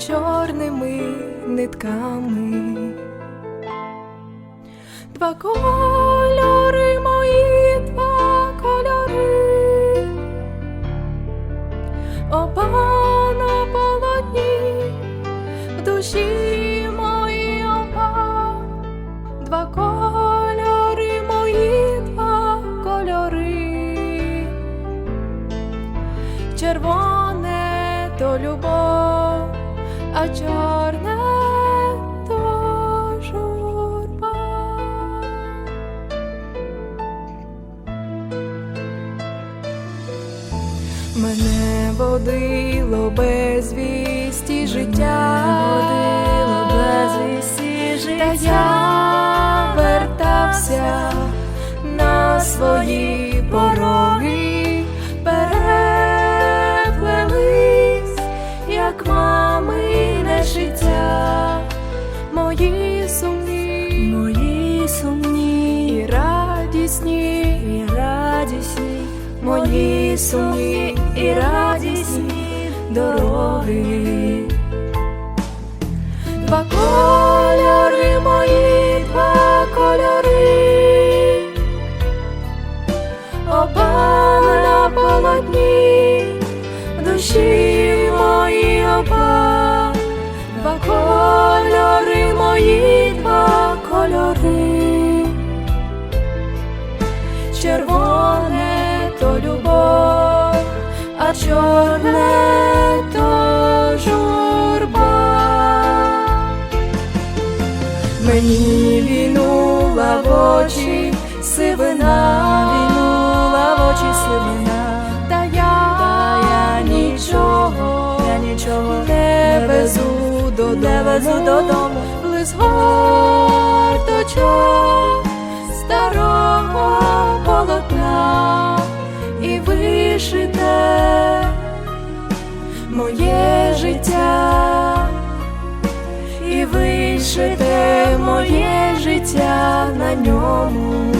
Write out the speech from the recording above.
чорними нитками. Два кольори мої, два кольори, оба на полотні, в душі мої оба, два кольори мої, два кольори, червоне то любов, а чорне то журба. Мене водило безвісті життя, водило безвісті та життя. я вертався на свої мої сумні, Мої сумні і радісні, і радісні, мої сумні і радісні дороги. Два кольори мої, два кольори, оба на полотні, в душі мої оба, два кольори Мої, два кольори, червоне то любов, а чорне то журба. Мені вінула в очі сивина, вінула в очі сивина, та я, Та я нічого, я нічого не везу додому, не везу додому. Лист горточок старого полотна і вишите моє життя, і вишите моє життя на ньому.